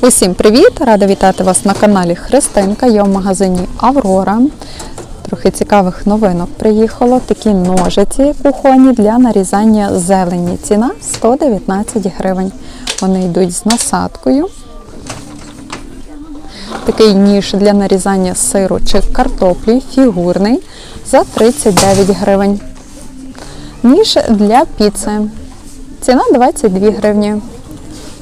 Усім привіт! Рада вітати вас на каналі Христинка. Я в магазині Аврора. Трохи цікавих новинок приїхало. Такі ножиці кухонні для нарізання зелені. Ціна 119 гривень. Вони йдуть з насадкою. Такий ніж для нарізання сиру чи картоплі фігурний за 39 гривень. Ніж для піци. Ціна 22 гривні.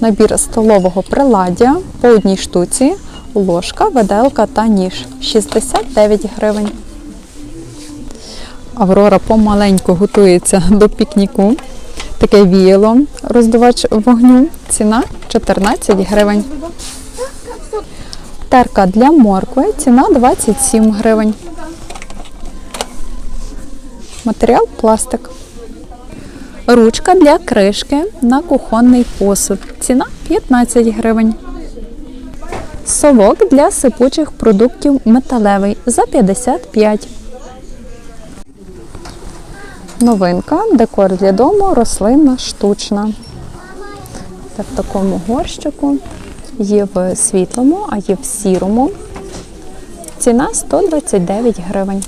Набір столового приладдя по одній штуці, ложка, виделка та ніж 69 гривень. Аврора помаленьку готується до пікніку. Таке віяло роздувач вогню. Ціна 14 гривень. Терка для моркви. Ціна 27 гривень. Матеріал пластик. Ручка для кришки на кухонний посуд. Ціна 15 гривень. Совок для сипучих продуктів металевий за 55. Новинка. Декор для дому. Рослинна штучна. Це в такому горщику. Є в світлому, а є в сірому. Ціна 129 гривень.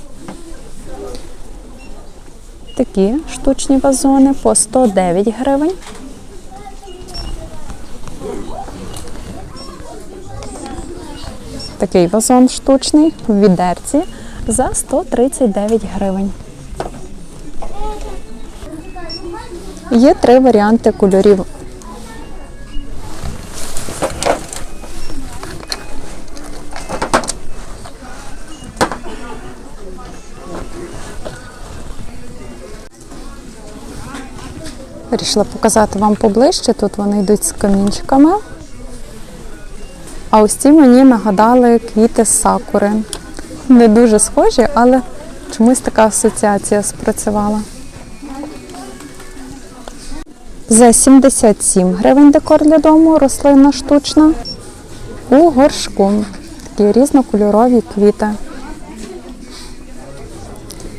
Такі штучні вазони по 109 гривень. Такий вазон штучний в відерці за 139 гривень. Є три варіанти кольорів. Вирішила показати вам поближче. Тут вони йдуть з камінчиками. А ось ці мені нагадали квіти сакури. Не дуже схожі, але чомусь така асоціація спрацювала. За 77 гривень декор для дому, рослина штучна. У горшку. Такі різнокольорові квіти.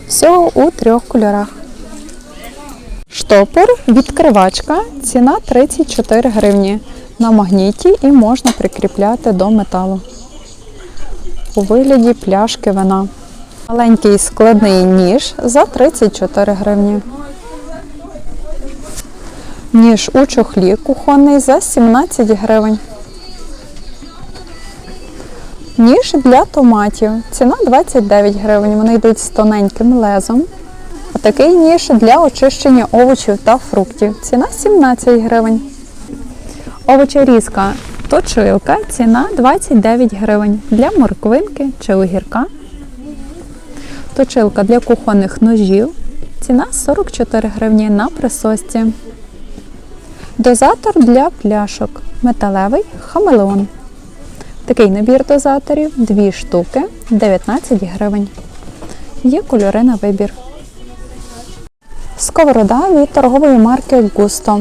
Всього у трьох кольорах. Штопор, відкривачка, ціна 34 гривні. На магніті і можна прикріпляти до металу. У вигляді пляшки вина. Маленький складний ніж за 34 гривні. Ніж у чохлі кухонний за 17 гривень. Ніж для томатів. Ціна 29 гривень. Вони йдуть з тоненьким лезом. Такий ніж для очищення овочів та фруктів. Ціна 17 гривень. Овочерізка точилка. Ціна 29 гривень. Для морквинки чи огірка. Точилка для кухонних ножів. Ціна 44 гривні на присосці. Дозатор для пляшок. Металевий хамелеон. Такий набір дозаторів 2 штуки 19 гривень. Є кольори на вибір. Сковорода від торгової марки Густо.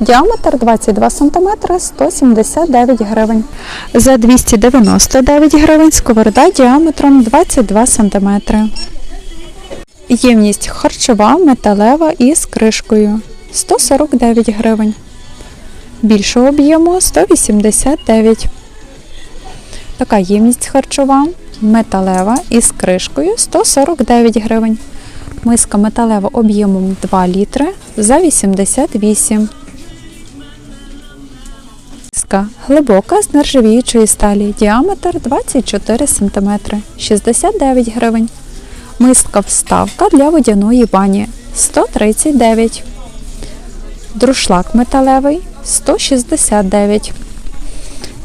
Діаметр 22 см 179 гривень. За 299 гривень сковорода діаметром 22 см. Ємність харчова, металева і з кришкою 149 гривень. Більшого об'єму 189. Така ємність харчова, металева із кришкою 149 гривень. Миска металева об'ємом 2 літри за 88. Миска глибока з нержавіючої сталі. Діаметр 24 см 69 гривень. Миска вставка для водяної бані 139. Друшлак металевий 169.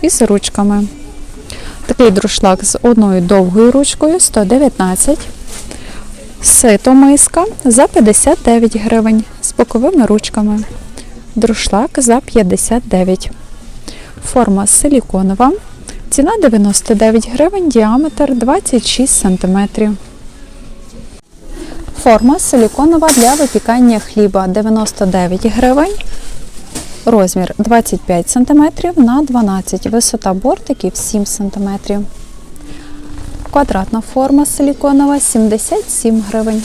Із ручками. Такий друшлак з одною довгою ручкою 119. Сито миска за 59 гривень з боковими ручками. Друшлак за 59. Форма силіконова. Ціна 99 гривень, діаметр 26 см. Форма силіконова для випікання хліба 99 гривень. Розмір 25 см на 12 Висота бортиків 7 см. Квадратна форма силіконова 77 гривень.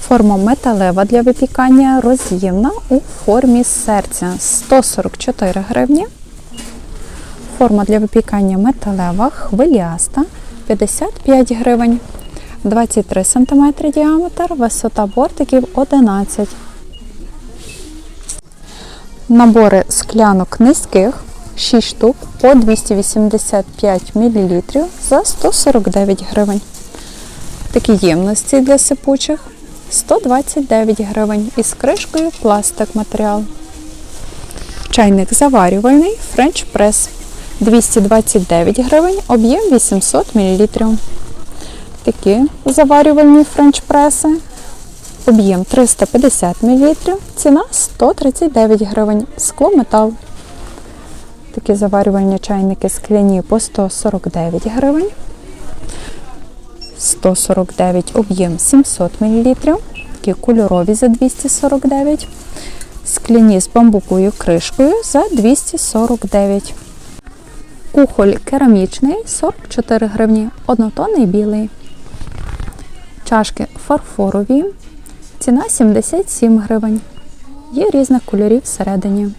Форма металева для випікання роз'ємна у формі серця 144 гривні. Форма для випікання металева хвиляста 55 гривень. 23 см діаметр, висота бортиків 11 Набори склянок низьких 6 штук по 285 мл за 149 гривень. Такі ємності для сипучих 129 гривень із кришкою пластик матеріал. Чайник заварювальний French Press 229 гривень, об'єм 800 мл. Такі заварювальні French преси. Об'єм 350 мл, ціна 139 гривень, скло метал. Такі заварювальні чайники скляні по 149 гривень. 149 об'єм 700 мл. Такі кольорові за 249. Скляні з бамбуковою кришкою за 249. Кухоль керамічний 44 гривні, однотонний білий. Чашки фарфорові. Ціна 77 гривень. Є різних кольорів всередині.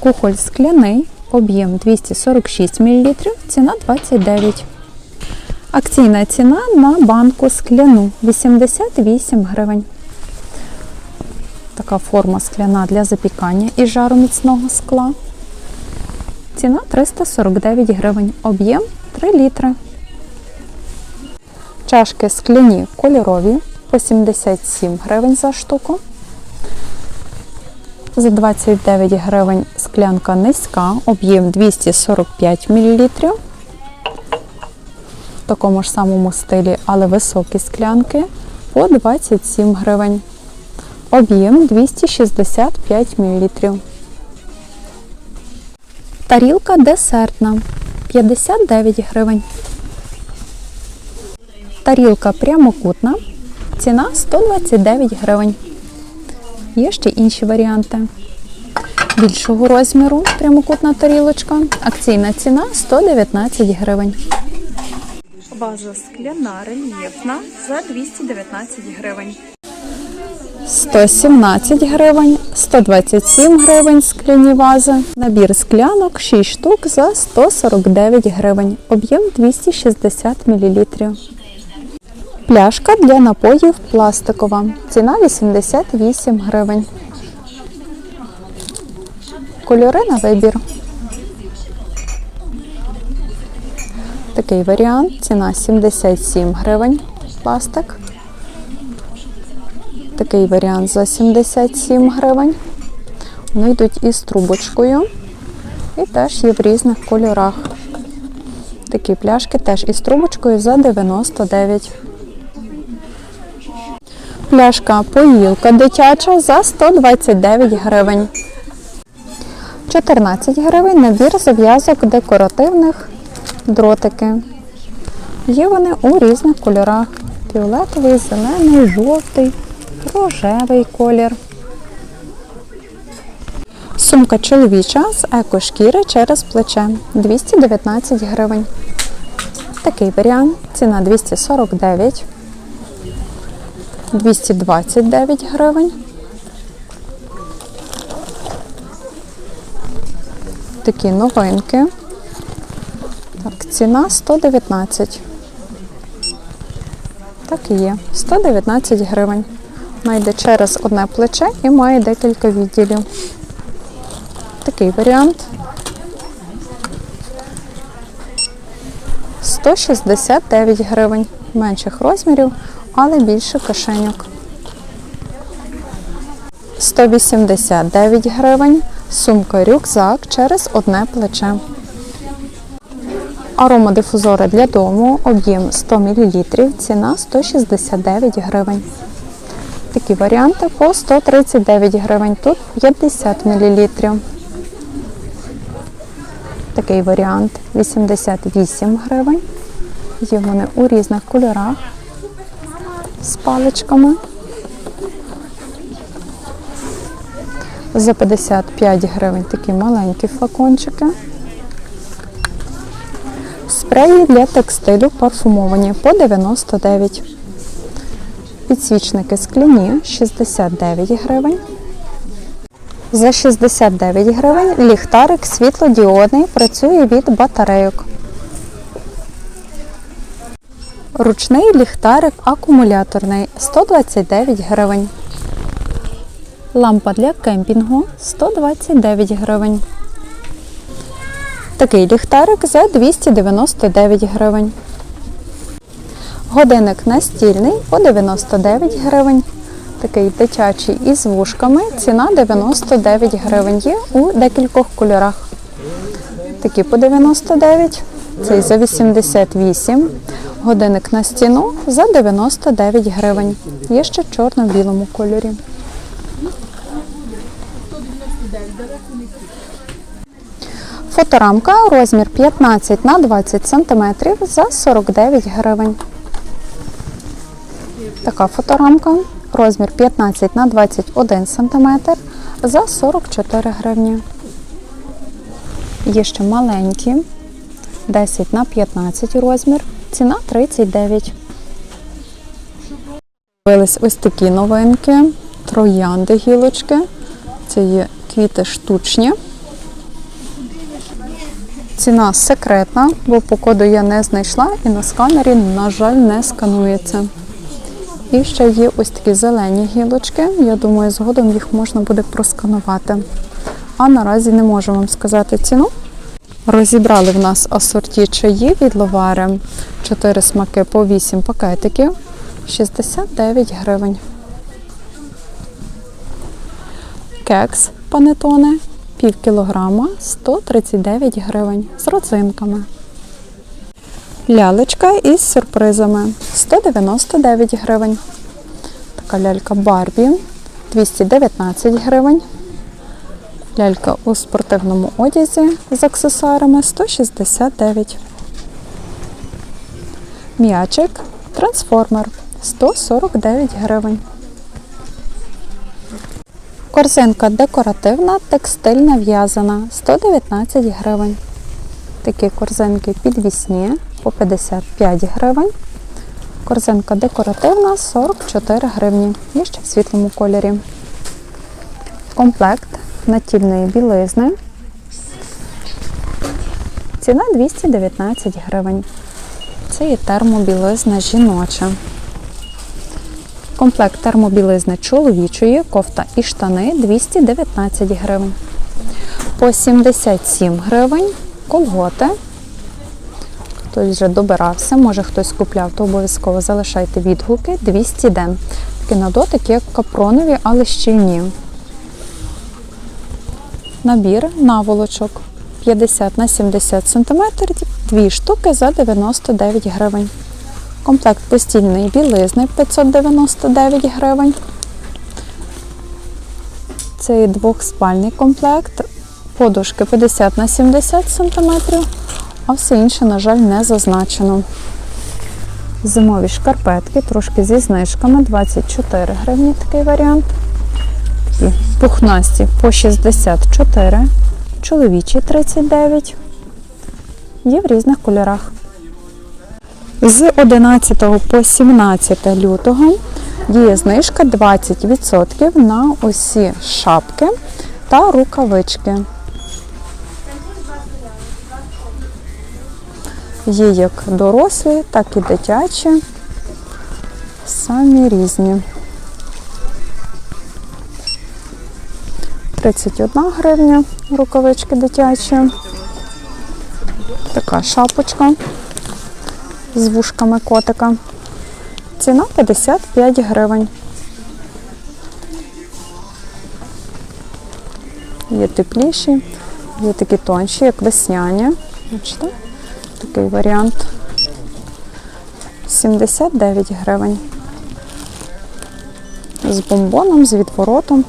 Кухоль скляний, об'єм 246 мл, ціна 29. Акційна ціна на банку скляну 88 гривень. Така форма скляна для запікання із жароміцного скла. Ціна 349 гривень. Об'єм 3 літри. Чашки скляні кольорові по 77 гривень за штуку. За 29 гривень склянка низька, об'єм 245 мл. В такому ж самому стилі, але високі склянки по 27 гривень. Об'єм 265 мл. Тарілка десертна 59 гривень. Тарілка прямокутна. Ціна 129 гривень. Є ще інші варіанти. Більшого розміру прямокутна тарілочка. Акційна ціна 119 гривень. Ваза скляна рельєфна за 219 гривень. 117 гривень, 127 гривень скляні вази. Набір склянок 6 штук за 149 гривень. Об'єм 260 мл. Пляшка для напоїв пластикова. Ціна 88 гривень. Кольори на вибір. Такий варіант. Ціна 77 гривень. Пластик. Такий варіант за 77 гривень. Вони йдуть із трубочкою. І теж є в різних кольорах. Такі пляшки теж із трубочкою за 99 Пляшка поїлка дитяча за 129 гривень. 14 гривень набір зав'язок декоративних дротики. Є вони у різних кольорах: фіолетовий, зелений, жовтий, рожевий колір. Сумка чоловіча з екошкіри через плече 219 гривень. Такий варіант. Ціна 249 229 гривень. Такі новинки. Так, ціна 119. Так і є. 119 гривень. Вона йде через одне плече і має декілька відділів. Такий варіант. 169 гривень. Менших розмірів, але більше кишеньок. 189 гривень. Сумка рюкзак через одне плече. Аромадифузори для дому, об'єм 100 мл, ціна 169 гривень. Такі варіанти по 139 гривень, тут 50 мл. Такий варіант 88 гривень. Є вони у різних кольорах з паличками. За 55 гривень такі маленькі флакончики. Спреї для текстилю парфумовані по 99. Підсвічники скляні 69 гривень. За 69 гривень ліхтарик світлодіодний працює від батарейок. Ручний ліхтарик акумуляторний 129 гривень. Лампа для кемпінгу 129 гривень. Такий ліхтарик за 299 гривень. Годинник настільний по 99 гривень. Такий дитячий із вушками. Ціна 99 гривень. Є у декількох кольорах. Такі по 99, цей за 88. Годинник на стіну за 99 гривень. Є ще в чорно-білому кольорі. Фоторамка розмір 15 на 20 см за 49 гривень. Така фоторамка розмір 15 на 21 см за 44 гривні. Є ще маленькі 10 на 15 розмір. Ціна 39. З'явились ось такі новинки, троянди гілочки. Це є квіти штучні. Ціна секретна, бо по коду я не знайшла і на сканері, на жаль, не сканується. І ще є ось такі зелені гілочки. Я думаю, згодом їх можна буде просканувати. А наразі не можу вам сказати ціну. Розібрали в нас асорті чаї від ловари. 4 смаки по 8 пакетиків. 69 гривень. Кекс панетони пів кілограма 139 гривень з родзинками. Лялечка із сюрпризами 199 гривень. Така лялька Барбі 219 гривень. Лялька у спортивному одязі з аксесуарами 169. М'ячик трансформер 149 гривень. Корзинка декоративна, текстильна в'язана 119 гривень. Такі корзинки підвісні по 55 гривень. Корзинка декоративна 44 гривні. Є ще в світлому кольорі. Комплект натільної білизни. Ціна 219 гривень. Це є термобілизна жіноча. Комплект термобілизни чоловічої, кофта і штани 219 гривень. По 77 гривень колготи. Хтось вже добирався, може хтось купляв, то обов'язково залишайте відгуки 200 ден. Такі на дотик, як капронові, але щільні. Набір наволочок 50 на 70 см, дві штуки за 99 гривень. Комплект постільної білизни 599 гривень. Це двохспальний комплект. Подушки 50 на 70 см, а все інше, на жаль, не зазначено. Зимові шкарпетки, трошки зі знижками, 24 гривні такий варіант. Такі пухнасті по 64, чоловічі 39. Є в різних кольорах. З 11 по 17 лютого діє знижка 20% на усі шапки та рукавички. Є як дорослі, так і дитячі, самі різні. 31 гривня рукавички дитячі. Така шапочка з вушками котика. Ціна 55 гривень. Є тепліші, є такі тонші, як весняні. Бачите? Такий варіант. 79 гривень. З бомбоном, з відворотом.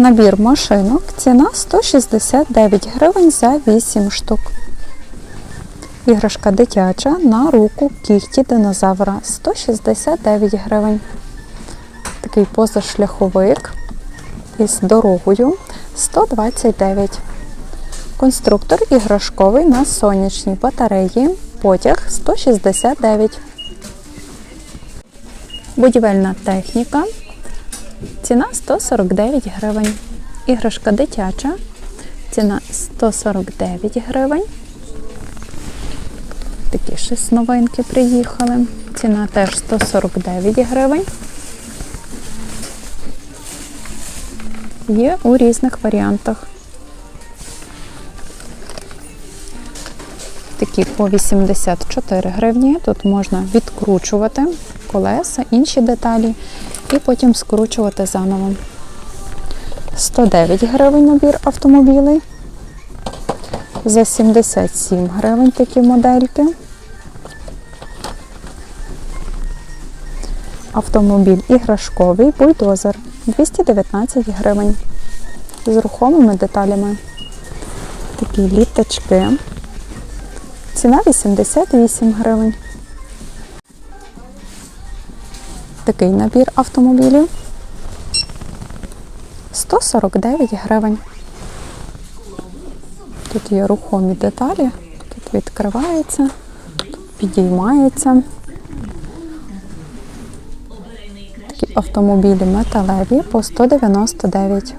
Набір машинок. Ціна 169 гривень за 8 штук. Іграшка дитяча на руку кігті динозавра 169 гривень. Такий позашляховик із дорогою 129. Конструктор іграшковий на сонячній батареї. Потяг 169. Будівельна техніка. Ціна 149 гривень. Іграшка дитяча. Ціна 149 гривень. Такі щось новинки приїхали. Ціна теж 149 гривень. Є у різних варіантах. Такі по 84 гривні. Тут можна відкручувати колеса, інші деталі і потім скручувати заново. 109 гривень набір автомобілей. За 77 гривень такі модельки. Автомобіль іграшковий бульдозер 219 гривень. З рухомими деталями. Такі літачки. Ціна 88 гривень. Такий набір автомобілів 149 гривень. Тут є рухомі деталі, тут відкривається, тут підіймається. Такі автомобілі металеві по 199